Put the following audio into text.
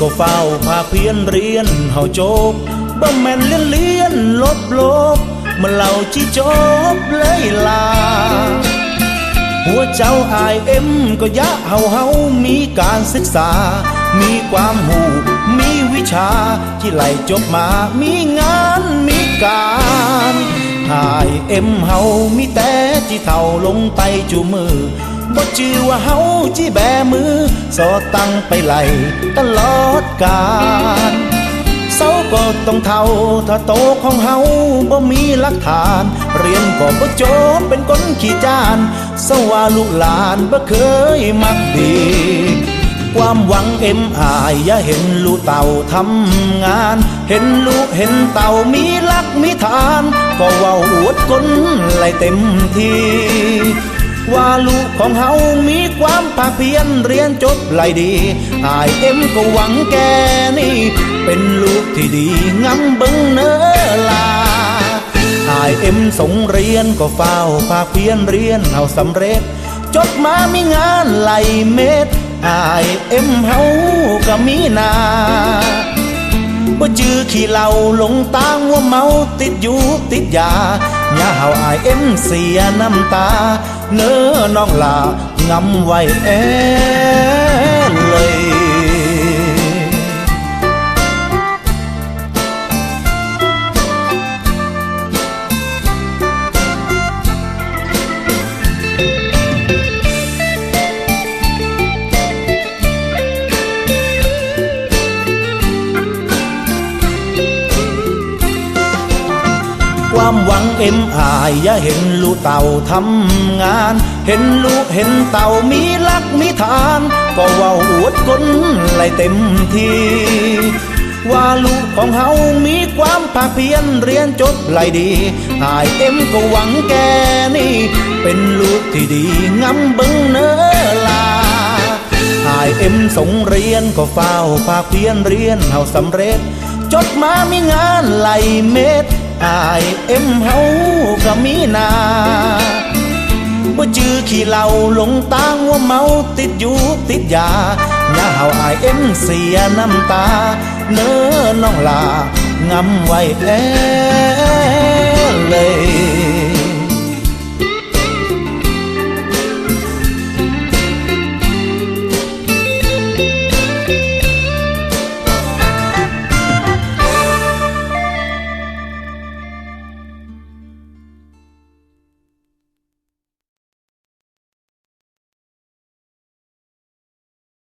ก็เฝ้าพาเพียนเรียนเฮาจบบ่แม่นเลียนเลียนลบลบเมื่อเราที่จบเลยลา หัวเจ้าอายเอ็มก็ยะเฮาเฮามีการศึกษา มีความหูมีวิชาที่ไหลจบมามีงานมีการอายเอ็มเฮามีแต่ที่เท่าลงไปจูมือบ่จือว่าเฮาจีแบมือ สอตั้งไปไหลตลอดกาลเศร้าก็ต้องเท่า ถ้าโตของเฮาบ่มีหลักฐาน เรียนก็บ่จบเป็นคนขี้จาน สว่าลูกหลานบ่เคยมักดี ความหวังเอ็มอายอย่าเห็นลูกเต่าทำงาน เห็นลูกเห็นเต่ามีหลักมีฐาน ก็ว้าอวดคนไหลเต็มที่ ว่าลูกของเฮามีความภาคเพียรเรียนจบไหลดีอายเอ็มก็หวังแกนี่ เป็นลูกที่ดีงำเบิงเนอลาอายเอ็มสงเรียนก็เฝ้าภาคเพียรเรียนเอาสำเร็จ จบมามีงานไหลเม็ดอายเอ็มเฮาก็มีนาบ่จื้อขี้เหล้าลงตางว่าเมาติดอยู่ติดยา อย่าเฮาอายเอ็มเสียน้ำตา เนื้อน้องลางำไว้แอเลย ความหวังเอ็มอายอย่าเห็นลูกเต่าทำงาน เห็นลูกเห็นเต่ามีลักมีฐาน ก็ว่าอวดคนไหลเต็มทีว่าลูกของเฮามีความภาคเพียรเรียนจบไหลดีอายเอ็มก็หวังแกนี่ เป็นลูกที่ดีงำบิงเนอลาอายเอ็มส่งเรียนก็เฝ้าภาคเพียรเรียนเฮาสำเร็จจบมามีงานไหลเม็ด อายเอ็มเฮาก็มีนาบ่จือขี้เหล้าหลงตางว่าเมาติดอยู่ติดยาอย่าเฮาอายเอ็มเสียน้ำตา เน้อน้องลางำไว้แอ